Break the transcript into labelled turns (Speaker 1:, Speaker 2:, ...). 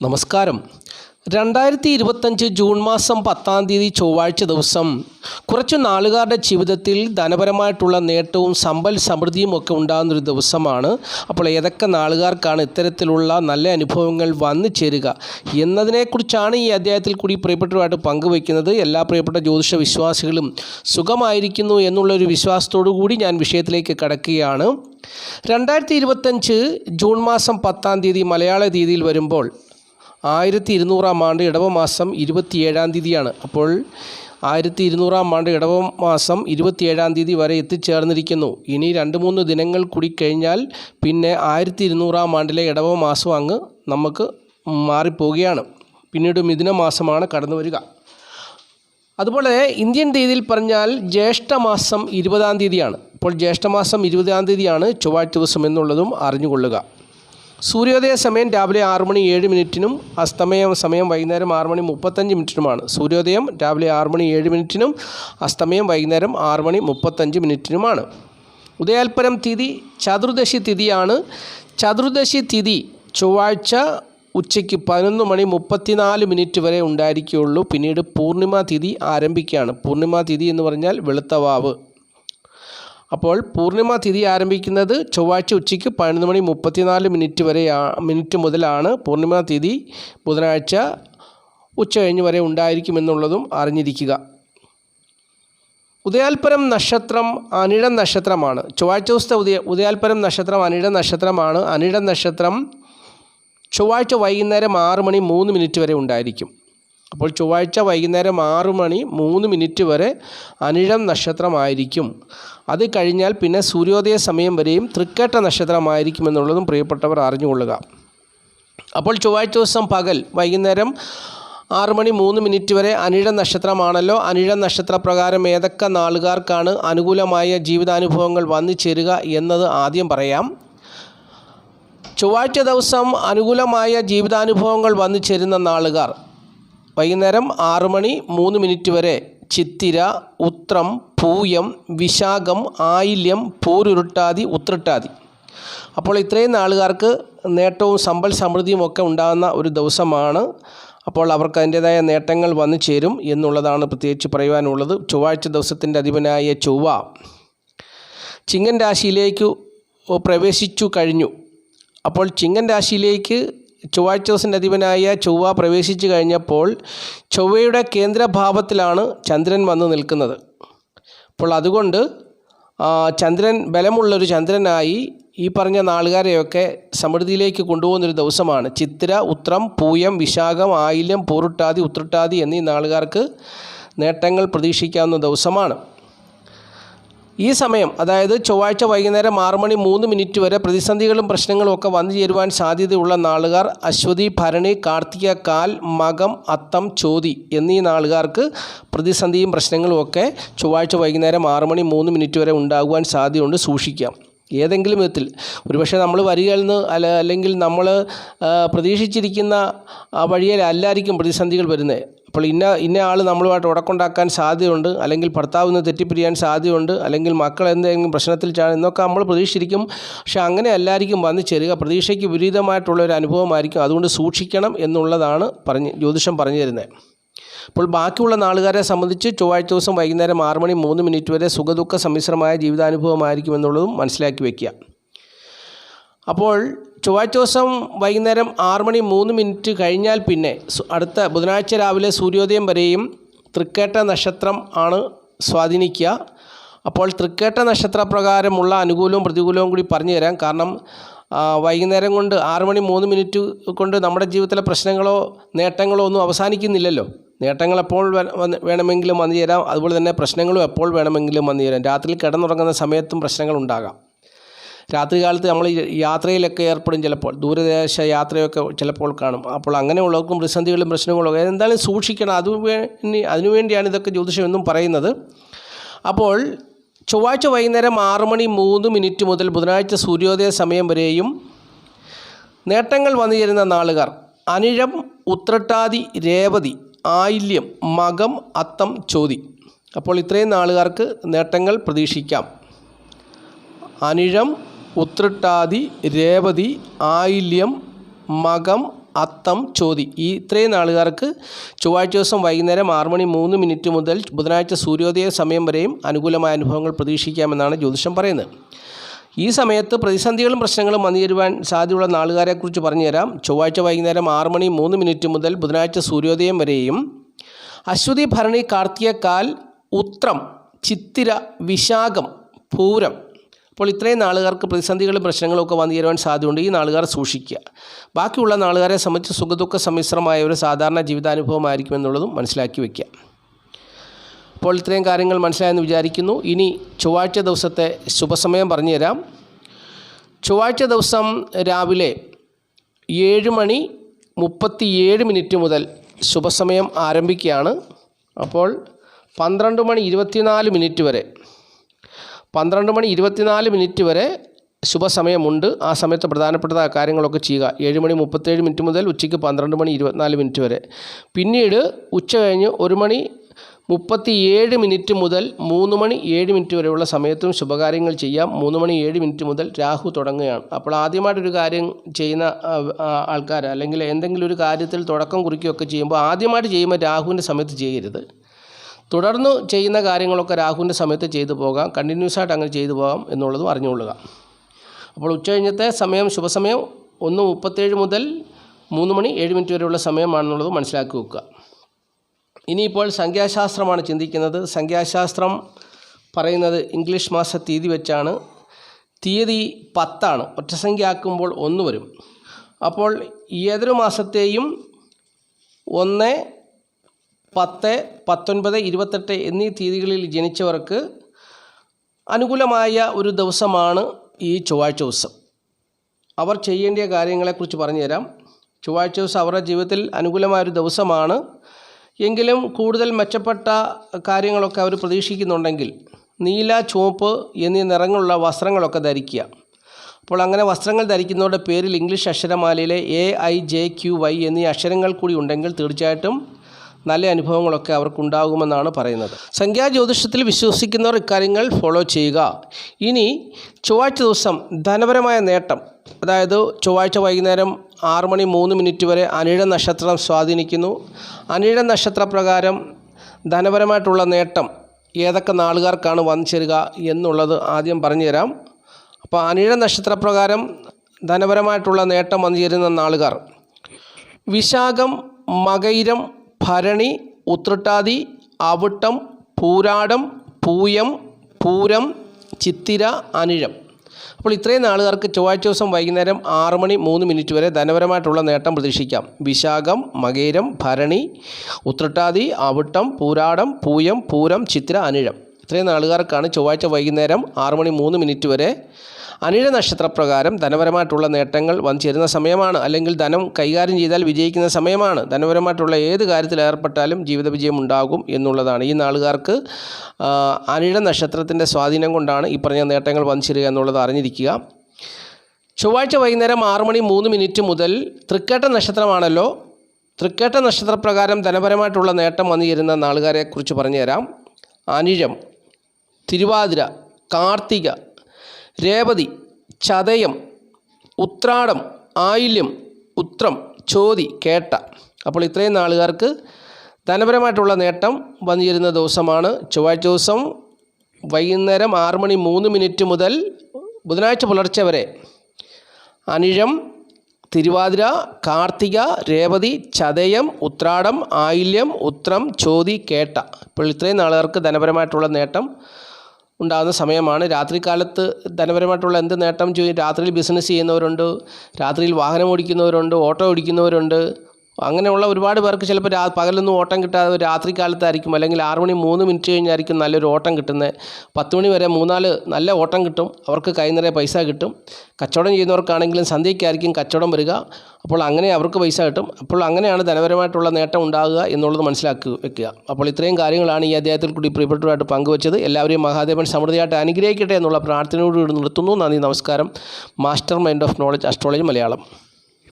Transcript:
Speaker 1: നമസ്കാരം. രണ്ടായിരത്തി ഇരുപത്തഞ്ച് ജൂൺ മാസം പത്താം തീയതി ചൊവ്വാഴ്ച ദിവസം കുറച്ച് നാളുകാരുടെ ജീവിതത്തിൽ ധനപരമായിട്ടുള്ള നേട്ടവും സമ്പൽ സമൃദ്ധിയും ഒക്കെ ഉണ്ടാകുന്നൊരു ദിവസമാണ്. അപ്പോൾ ഏതൊക്കെ നാളുകാർക്കാണ് ഇത്തരത്തിലുള്ള നല്ല അനുഭവങ്ങൾ വന്നു ചേരുക എന്നതിനെക്കുറിച്ചാണ് ഈ അധ്യായത്തിൽ കൂടി പ്രിയപ്പെട്ടവരുമായിട്ട് പങ്കുവയ്ക്കുന്നത്. എല്ലാ പ്രിയപ്പെട്ട ജ്യോതിഷ വിശ്വാസികളും സുഖമായിരിക്കുന്നു എന്നുള്ളൊരു വിശ്വാസത്തോടു കൂടി ഞാൻ വിഷയത്തിലേക്ക് കടക്കുകയാണ്. രണ്ടായിരത്തി ഇരുപത്തഞ്ച് ജൂൺ മാസം പത്താം തീയതി മലയാള തീയതിയിൽ വരുമ്പോൾ ആയിരത്തി ഇരുന്നൂറാം ആണ്ട് ഇടവ മാസം ഇരുപത്തിയേഴാം തീയതിയാണ്. അപ്പോൾ ആയിരത്തി ഇരുന്നൂറാം ആണ്ട് ഇടവ മാസം ഇരുപത്തിയേഴാം തീയതി വരെ എത്തിച്ചേർന്നിരിക്കുന്നു. ഇനി രണ്ട് മൂന്ന് ദിനങ്ങൾ കൂടി കഴിഞ്ഞാൽ പിന്നെ ആയിരത്തി ഇരുന്നൂറാം ആണ്ടിലെ ഇടവ മാസം അങ്ങ് നമുക്ക് മാറിപ്പോവുകയാണ്. പിന്നീട് മിഥുന മാസമാണ് കടന്നു വരിക. അതുപോലെ ഇന്ത്യൻ തീയതിയിൽ പറഞ്ഞാൽ ജ്യേഷ്ഠമാസം ഇരുപതാം തീയതിയാണ്. ഇപ്പോൾ ജ്യേഷ്ഠമാസം ഇരുപതാം തീയതിയാണ് ചൊവ്വാഴ്ച ദിവസം എന്നുള്ളതും അറിഞ്ഞുകൊള്ളുക. സൂര്യോദയ സമയം രാവിലെ ആറ് മണി ഏഴ് മിനിറ്റിനും അസ്തമയ സമയം വൈകുന്നേരം ആറ് മണി മുപ്പത്തഞ്ച് മിനിറ്റിനുമാണ്. സൂര്യോദയം രാവിലെ ആറ് മണി ഏഴ് മിനിറ്റിനും അസ്തമയം വൈകുന്നേരം ആറ് മണി മുപ്പത്തഞ്ച് മിനിറ്റിനുമാണ്. ഉദയാൽപരം തിഥി ചതുർദശി തിഥിയാണ്. ചതുർദശി തിഥി ചൊവ്വാഴ്ച ഉച്ചയ്ക്ക് പതിനൊന്ന് മണി മുപ്പത്തിനാല് മിനിറ്റ് വരെ ഉണ്ടായിരിക്കുകയുള്ളൂ. പിന്നീട് പൂർണിമ തിഥി ആരംഭിക്കുകയാണ്. പൂർണിമ തിഥി എന്ന് പറഞ്ഞാൽ വെളുത്തവാവ് അപ്പോൾ പൂർണിമ തിഥി ആരംഭിക്കുന്നത് ചൊവ്വാഴ്ച ഉച്ചയ്ക്ക് പതിനൊന്ന് മണി മുപ്പത്തിനാല് മിനിറ്റ് വരെ മിനിറ്റ് മുതലാണ് പൂർണിമ തിഥി ബുധനാഴ്ച ഉച്ച കഴിഞ്ഞ് വരെ ഉണ്ടായിരിക്കുമെന്നുള്ളതും അറിഞ്ഞിരിക്കുക. ഉദയാൽപരം നക്ഷത്രം അനിഴം നക്ഷത്രമാണ്. ചൊവ്വാഴ്ച ദിവസത്തെ ഉദയ ഉദയാൽപരം നക്ഷത്രം അനിഴം നക്ഷത്രമാണ്. അനിഴം നക്ഷത്രം ചൊവ്വാഴ്ച വൈകുന്നേരം ആറ് മണി മൂന്ന് മിനിറ്റ് വരെ ഉണ്ടായിരിക്കും. അപ്പോൾ ചൊവ്വാഴ്ച വൈകുന്നേരം ആറു മണി മൂന്ന് മിനിറ്റ് വരെ അനിഴം നക്ഷത്രമായിരിക്കും. അത് കഴിഞ്ഞാൽ പിന്നെ സൂര്യോദയ സമയം വരെയും തൃക്കേട്ട നക്ഷത്രമായിരിക്കും എന്നുള്ളതും പ്രിയപ്പെട്ടവർ അറിഞ്ഞുകൊള്ളുക. അപ്പോൾ ചൊവ്വാഴ്ച ദിവസം പകൽ വൈകുന്നേരം ആറ് മണി മൂന്ന് മിനിറ്റ് വരെ അനിഴ നക്ഷത്രമാണല്ലോ. അനിഴ നക്ഷത്രപ്രകാരം ഏതൊക്കെ നാളുകാർക്കാണ് അനുകൂലമായ ജീവിതാനുഭവങ്ങൾ വന്നു ചേരുക എന്നത് ആദ്യം പറയാം. ചൊവ്വാഴ്ച ദിവസം അനുകൂലമായ ജീവിതാനുഭവങ്ങൾ വന്നു ചേരുന്ന നാളുകാർ വൈകുന്നേരം ആറ് മണി മൂന്ന് മിനിറ്റ് വരെ ചിത്തിര ഉത്രം പൂയം വിശാഖം ആയില്യം പൂരുരുട്ടാതി ഉത്രട്ടാതി. അപ്പോൾ ഇത്രയും നാളുകാർക്ക് നേട്ടവും സമ്പൽ സമൃദ്ധിയും ഒക്കെ ഉണ്ടാകുന്ന ഒരു ദിവസമാണ്. അപ്പോൾ അവർക്ക് അതിന്റേതായ നേട്ടങ്ങൾ വന്നു ചേരും എന്നുള്ളതാണ് പ്രത്യേകിച്ച് പറയുവാനുള്ളത്. ചൊവ്വാഴ്ച ദിവസത്തിന്റെ അധിപനായ ചൊവ്വ ചിങ്ങൻ രാശിയിലേക്ക് പ്രവേശിച്ചു കഴിഞ്ഞു. അപ്പോൾ ചിങ്ങൻ രാശിയിലേക്ക് ചൊവ്വാഴ്ച ദിവസത്തിന്റെ അധിപനായ ചൊവ്വ പ്രവേശിച്ചു കഴിഞ്ഞപ്പോൾ ചൊവ്വയുടെ കേന്ദ്രഭാവത്തിലാണ് ചന്ദ്രൻ വന്ന് നിൽക്കുന്നത്. അപ്പോൾ അതുകൊണ്ട് ചന്ദ്രൻ ബലമുള്ളൊരു ചന്ദ്രനായി ഈ പറഞ്ഞ നാളുകാരെയൊക്കെ സമൃദ്ധിയിലേക്ക് കൊണ്ടുപോകുന്നൊരു ദിവസമാണ്. ചിത്ര ഉത്രം പൂയം വിശാഖം ആയില്യം പൂറുട്ടാതി ഉത്രട്ടാതി എന്നീ നാളുകാർക്ക് നേട്ടങ്ങൾ പ്രതീക്ഷിക്കാവുന്ന ദിവസമാണ്. ഈ സമയം അതായത് ചൊവ്വാഴ്ച വൈകുന്നേരം ആറ് മണി മൂന്ന് മിനിറ്റ് വരെ പ്രതിസന്ധികളും പ്രശ്നങ്ങളും ഒക്കെ വന്നു ചേരുവാൻ സാധ്യതയുള്ള നാളുകാർ അശ്വതി ഭരണി കാർത്തിക കാൽ മകം അത്തം ചോതി എന്നീ നാളുകാർക്ക് പ്രതിസന്ധിയും പ്രശ്നങ്ങളും ഒക്കെ ചൊവ്വാഴ്ച വൈകുന്നേരം ആറ് മണി മൂന്ന് മിനിറ്റ് വരെ ഉണ്ടാകുവാൻ സാധ്യതയുണ്ട്. സൂക്ഷിക്കാം. ഏതെങ്കിലും വിധത്തിൽ ഒരുപക്ഷെ നമ്മൾ വരികയിൽ നിന്ന് അല്ല അല്ലെങ്കിൽ നമ്മൾ പ്രതീക്ഷിച്ചിരിക്കുന്ന ആ വഴിയിലല്ലായിരിക്കും പ്രതിസന്ധികൾ വരുന്നത്. അപ്പോൾ ഇന്ന ഇന്ന ആൾ നമ്മളുമായിട്ട് ഉടക്കുണ്ടാക്കാൻ സാധ്യതയുണ്ട്. അല്ലെങ്കിൽ ഭർത്താവ് നിന്ന് തെറ്റിപ്പിരിയാൻ സാധ്യതയുണ്ട്. അല്ലെങ്കിൽ മക്കൾ എന്തെങ്കിലും പ്രശ്നത്തിൽ ചാണ് എന്നൊക്കെ നമ്മൾ പ്രതീക്ഷിച്ചിരിക്കും. പക്ഷേ അങ്ങനെ അല്ലായിരിക്കും വന്നു ചേരുക. പ്രതീക്ഷയ്ക്ക് വിപരീതമായിട്ടുള്ള ഒരു അനുഭവമായിരിക്കും. അതുകൊണ്ട് സൂക്ഷിക്കണം എന്നുള്ളതാണ് പറഞ്ഞ് ജ്യോതിഷം പറഞ്ഞു തരുന്നത്. അപ്പോൾ ബാക്കിയുള്ള നാളുകാരെ സംബന്ധിച്ച് ചൊവ്വാഴ്ച ദിവസം വൈകുന്നേരം ആറ് മണി മൂന്ന് മിനിറ്റ് വരെ സുഖദുഃഖ സമ്മിശ്രമായ ജീവിതാനുഭവമായിരിക്കും എന്നുള്ളതും മനസ്സിലാക്കി വയ്ക്കുക അപ്പോൾ ചൊവ്വാഴ്ച ദിവസം വൈകുന്നേരം ആറ് മണി മൂന്ന് മിനിറ്റ് കഴിഞ്ഞാൽ പിന്നെ അടുത്ത ബുധനാഴ്ച രാവിലെ സൂര്യോദയം വരെയും തൃക്കേട്ട നക്ഷത്രം ആണ് സ്വാധീനിക്കുക. അപ്പോൾ തൃക്കേട്ട നക്ഷത്രപ്രകാരമുള്ള അനുകൂലവും പ്രതികൂലവും കൂടി പറഞ്ഞു തരാം. കാരണം വൈകുന്നേരം കൊണ്ട് ആറ് മണി മൂന്ന് മിനിറ്റ് കൊണ്ട് നമ്മുടെ ജീവിതത്തിലെ പ്രശ്നങ്ങളോ നേട്ടങ്ങളോ ഒന്നും അവസാനിക്കുന്നില്ലല്ലോ. നേട്ടങ്ങൾ എപ്പോൾ വേണമെങ്കിലും വന്നു ചേരാം അതുപോലെ തന്നെ പ്രശ്നങ്ങളും എപ്പോൾ വേണമെങ്കിലും വന്നു ചേരാം രാത്രി കിടന്നുറങ്ങുന്ന സമയത്തും പ്രശ്നങ്ങൾ ഉണ്ടാകാം. രാത്രി കാലത്ത് നമ്മൾ യാത്രയിലൊക്കെ ഏർപ്പെടും ചിലപ്പോൾ. ദൂരദേശ യാത്രയൊക്കെ ചിലപ്പോൾ കാണും. അപ്പോൾ അങ്ങനെയുള്ളവർക്കും പ്രതിസന്ധികളും പ്രശ്നങ്ങളും എന്തായാലും സൂക്ഷിക്കണം. അത് അതിനുവേണ്ടിയാണ് ഇതൊക്കെ ജ്യോതിഷം എന്നും പറയുന്നത്. അപ്പോൾ ചൊവ്വാഴ്ച വൈകുന്നേരം ആറ് മണി മൂന്ന് മിനിറ്റ് മുതൽ ബുധനാഴ്ച സൂര്യോദയ സമയം വരെയും നേട്ടങ്ങൾ വന്നു ചേരുന്ന നാളുകാർ. അനിഴം ഉത്രട്ടാതി രേവതി ആയില്യം മകം അത്തം ചോതി. അപ്പോൾ ഇത്രയും നാളുകാർക്ക് നേട്ടങ്ങൾ പ്രതീക്ഷിക്കാം. അനിഴം ഉത്രട്ടാതി രേവതി ആയില്യം മകം അത്തം ചോതി. ഈ ഇത്രയും നാളുകാർക്ക് ചൊവ്വാഴ്ച ദിവസം വൈകുന്നേരം ആറ് മണി മൂന്ന് മിനിറ്റ് മുതൽ ബുധനാഴ്ച സൂര്യോദയ സമയം വരെയും അനുകൂലമായ അനുഭവങ്ങൾ പ്രതീക്ഷിക്കാമെന്നാണ് ജ്യോതിഷം പറയുന്നത്. ഈ സമയത്ത് പ്രതിസന്ധികളും പ്രശ്നങ്ങളും വന്നു തരുവാൻ സാധ്യതയുള്ള നാളുകാരെക്കുറിച്ച് പറഞ്ഞുതരാം. ചൊവ്വാഴ്ച വൈകുന്നേരം ആറ് മണി മൂന്ന് മിനിറ്റ് മുതൽ ബുധനാഴ്ച സൂര്യോദയം വരെയും അശ്വതി ഭരണി കാർത്തികക്കാൽ ഉത്രം ചിത്തിര വിശാഖം പൂരം അപ്പോൾ ഇത്രയും നാളുകാർക്ക് പ്രതിസന്ധികളും പ്രശ്നങ്ങളും ഒക്കെ വന്നു ചേരുവാൻ സാധ്യതയുണ്ട്. ഈ നാളുകാർ സൂക്ഷിക്കുക. ബാക്കിയുള്ള നാളുകാരെ സംബന്ധിച്ച് സുഖദുഃഖ സമ്മിശ്രമായ ഒരു സാധാരണ ജീവിതാനുഭവമായിരിക്കും എന്നുള്ളതും മനസ്സിലാക്കി വയ്ക്കുക അപ്പോൾ ഇത്രയും കാര്യങ്ങൾ മനസ്സിലായെന്ന് വിചാരിക്കുന്നു. ഇനി ചൊവ്വാഴ്ച ദിവസത്തെ ശുഭസമയം പറഞ്ഞുതരാം ചൊവ്വാഴ്ച ദിവസം രാവിലെ ഏഴ് മണി മുപ്പത്തി ഏഴ് മിനിറ്റ് മുതൽ ശുഭസമയം ആരംഭിക്കുകയാണ്. അപ്പോൾ പന്ത്രണ്ട് മണി ഇരുപത്തിനാല് മിനിറ്റ് വരെ പന്ത്രണ്ട് മണി ഇരുപത്തിനാല് മിനിറ്റ് വരെ ശുഭസമയമുണ്ട്. ആ സമയത്ത് പ്രധാനപ്പെട്ട കാര്യങ്ങളൊക്കെ ചെയ്യുക. ഏഴ് മണി മുപ്പത്തേഴ് മിനിറ്റ് മുതൽ ഉച്ചയ്ക്ക് പന്ത്രണ്ട് മണി ഇരുപത്തിനാല് മിനിറ്റ് വരെ. പിന്നീട് ഉച്ച കഴിഞ്ഞ് ഒരു മണി മുപ്പത്തി ഏഴ് മിനിറ്റ് മുതൽ മൂന്ന് മണി ഏഴ് മിനിറ്റ് വരെയുള്ള സമയത്തും ശുഭകാര്യങ്ങൾ ചെയ്യാം. മൂന്ന് മണി ഏഴ് മിനിറ്റ് മുതൽ രാഹു തുടങ്ങുകയാണ്. അപ്പോൾ ആദ്യമായിട്ടൊരു കാര്യം ചെയ്യുന്ന ആൾക്കാർ അല്ലെങ്കിൽ എന്തെങ്കിലും ഒരു കാര്യത്തിൽ തുടക്കം കുറിക്കുകയൊക്കെ ചെയ്യുമ്പോൾ ആദ്യമായിട്ട് ചെയ്യുമ്പോൾ രാഹുവിന്റെ സമയത്ത് ചെയ്യരുത്. തുടർന്ന് ചെയ്യുന്ന കാര്യങ്ങളൊക്കെ രാഹുവിന്റെ സമയത്ത് ചെയ്തു പോകാം. കണ്ടിന്യൂസ് ആയിട്ട് അങ്ങനെ ചെയ്തു പോകാം എന്നുള്ളതും അറിഞ്ഞുകൊള്ളുക. അപ്പോൾ ഉച്ച കഴിഞ്ഞത്തെ സമയം ശുഭസമയം ഒന്ന് മുപ്പത്തേഴ് മുതൽ മൂന്ന് മണി ഏഴ് മിനിറ്റ് വരെയുള്ള സമയമാണെന്നുള്ളത് മനസ്സിലാക്കി വെക്കുക. ഇനിയിപ്പോൾ സംഖ്യാശാസ്ത്രമാണ് ചിന്തിക്കുന്നത്. സംഖ്യാശാസ്ത്രം പറയുന്നത് ഇംഗ്ലീഷ് മാസ തീയതി വെച്ചാണ്. തീയതി പത്താണ്. ഒറ്റസംഖ്യ ആക്കുമ്പോൾ ഒന്ന് വരും. അപ്പോൾ ഏതൊരു മാസത്തെയും ഒന്ന് പത്ത് പത്തൊൻപത് ഇരുപത്തെട്ട് എന്നീ തീയതികളിൽ ജനിച്ചവർക്ക് അനുകൂലമായ ഒരു ദിവസമാണ് ഈ ചൊവ്വാഴ്ച ദിവസം അവർ ചെയ്യേണ്ട കാര്യങ്ങളെക്കുറിച്ച് പറഞ്ഞുതരാം. ചൊവ്വാഴ്ച ദിവസം അവരുടെ ജീവിതത്തിൽ അനുകൂലമായ ഒരു ദിവസമാണ്. എങ്കിലും കൂടുതൽ മെച്ചപ്പെട്ട കാര്യങ്ങളൊക്കെ അവർ പ്രതീക്ഷിക്കുന്നുണ്ടെങ്കിൽ നീല ചുവപ്പ് എന്നീ നിറങ്ങളുള്ള വസ്ത്രങ്ങളൊക്കെ ധരിക്കുക. അപ്പോൾ അങ്ങനെ വസ്ത്രങ്ങൾ ധരിക്കുന്നവരുടെ പേരിൽ English അക്ഷരമാലയിലെ A I J Q Y എന്നീ അക്ഷരങ്ങൾ കൂടി ഉണ്ടെങ്കിൽ തീർച്ചയായിട്ടും നല്ല അനുഭവങ്ങളൊക്കെ അവർക്കുണ്ടാകുമെന്നാണ് പറയുന്നത്. സംഖ്യാ ജ്യോതിഷത്തിൽ വിശ്വസിക്കുന്നവർ ഇക്കാര്യങ്ങൾ ഫോളോ ചെയ്യുക. ഇനി ചൊവ്വാഴ്ച ദിവസം ധനപരമായ നേട്ടം. അതായത് ചൊവ്വാഴ്ച വൈകുന്നേരം ആറ് മണി മൂന്ന് മിനിറ്റ് വരെ അനിഴ നക്ഷത്രം സ്വാധീനിക്കുന്നു. അനിഴ നക്ഷത്രപ്രകാരം ധനപരമായിട്ടുള്ള നേട്ടം ഏതൊക്കെ നാളുകാർക്കാണ് വന്നു ചേരുക എന്നുള്ളത് ആദ്യം പറഞ്ഞുതരാം അപ്പോൾ അനിഴ നക്ഷത്രപ്രകാരം ധനപരമായിട്ടുള്ള നേട്ടം വന്നു ചേരുന്ന നാളുകാർ. വിശാഖം മകൈരം ഭരണി ഉത്രട്ടാതി അവിട്ടം പൂരാടം പൂയം പൂരം ചിത്തിര അനിഴം. അപ്പോൾ ഇത്രയും നാളുകാർക്ക് ചൊവ്വാഴ്ച ദിവസം വൈകുന്നേരം ആറ് മണി മൂന്ന് മിനിറ്റ് വരെ ധനപരമായിട്ടുള്ള നേട്ടം പ്രതീക്ഷിക്കാം. വിശാഖം മകേരം ഭരണി ഉത്രട്ടാതി അവിട്ടം പൂരാടം പൂയം പൂരം ചിത്ര അനിഴം. ഇത്രയും നാളുകാർക്കാണ് ചൊവ്വാഴ്ച വൈകുന്നേരം ആറ് മണി മൂന്ന് മിനിറ്റ് വരെ അനിഴ നക്ഷത്രപ്രകാരം ധനപരമായിട്ടുള്ള നേട്ടങ്ങൾ വന്നു ചേരുന്ന സമയമാണ്. അല്ലെങ്കിൽ ധനം കൈകാര്യം ചെയ്താൽ വിജയിക്കുന്ന സമയമാണ്. ധനപരമായിട്ടുള്ള ഏത് കാര്യത്തിൽ ഏർപ്പെട്ടാലും ജീവിത വിജയം ഉണ്ടാകും എന്നുള്ളതാണ്. ഈ നാളുകാർക്ക് അനിഴ നക്ഷത്രത്തിന്റെ സ്വാധീനം കൊണ്ടാണ് ഈ പറഞ്ഞ നേട്ടങ്ങൾ വന്നു ചേരുക എന്നുള്ളത് അറിഞ്ഞിരിക്കുക. ചൊവ്വാഴ്ച വൈകുന്നേരം ആറ് മണി മൂന്ന് മിനിറ്റ് മുതൽ തൃക്കേട്ട നക്ഷത്രമാണല്ലോ. തൃക്കേട്ട നക്ഷത്രപ്രകാരം ധനപരമായിട്ടുള്ള നേട്ടം വന്നു ചേരുന്ന നാളുകാരെക്കുറിച്ച് പറഞ്ഞുതരാം. അനിഴം. തിരുവാതിര കാർത്തിക രേവതി ചതയം ഉത്രാടം ആയില്യം ഉത്രം ചോതി കേട്ട. അപ്പോൾ ഇത്രയും നാളുകാർക്ക് ധനപരമായിട്ടുള്ള നേട്ടം വന്നിരുന്ന ദിവസമാണ്. ചൊവ്വാഴ്ച ദിവസം വൈകുന്നേരം ആറ് മണി മൂന്ന് മിനിറ്റ് മുതൽ ബുധനാഴ്ച പുലർച്ചെ വരെ അനിഴം തിരുവാതിര കാർത്തിക രേവതി ചതയം ഉത്രാടം ആയില്യം ഉത്രം ചോതി കേട്ട. ഇപ്പോൾ ഇത്രയും നാളുകാർക്ക് ധനപരമായിട്ടുള്ള നേട്ടം ഉണ്ടാകുന്ന സമയമാണ്. രാത്രികാലത്ത് ധനപരമായിട്ടുള്ള എന്ത് നേട്ടം രാത്രിയിൽ ബിസിനസ് ചെയ്യുന്നവരുണ്ട് രാത്രിയിൽ വാഹനം ഓടിക്കുന്നവരുണ്ട് ഓട്ടോ ഓടിക്കുന്നവരുണ്ട് അങ്ങനെയുള്ള ഒരുപാട് പേർക്ക് ചിലപ്പോൾ രാ പകലൊന്നും ഓട്ടം കിട്ടാതെ രാത്രി കാലത്തായിരിക്കും അല്ലെങ്കിൽ ആറ് മണി മൂന്ന് മിനിറ്റ് കഴിഞ്ഞായിരിക്കും നല്ലൊരു ഓട്ടം കിട്ടുന്നത്. പത്ത് മണി വരെ മൂന്നാൽ നല്ല ഓട്ടം കിട്ടും. അവർക്ക് കൈ നിറയെ പൈസ കിട്ടും. കച്ചവടം ചെയ്യുന്നവർക്കാണെങ്കിലും സന്ധ്യയ്ക്കായിരിക്കും കച്ചവടം വരിക. അപ്പോൾ അങ്ങനെ അവർക്ക് പൈസ കിട്ടും. അപ്പോൾ അങ്ങനെയാണ് ധനപരമായിട്ടുള്ള നേട്ടം ഉണ്ടാകുക എന്നുള്ളത് മനസ്സിലാക്കി വെക്കുക. അപ്പോൾ ഇത്രയും കാര്യങ്ങളാണ് ഈ അദ്ദേഹത്തിൽ കൂടി പ്രിയപ്പെട്ടവരായിട്ട് പങ്കുവച്ചത്. എല്ലാവരെയും മഹാദേവൻ സമൃദ്ധിയായിട്ട് അനുഗ്രഹിക്കട്ടെ എന്നുള്ള പ്രാർത്ഥനയോടുകൂടി നിർത്തുന്നു. നന്ദി നമസ്കാരം. Master mind of knowledge astrology Malayalam.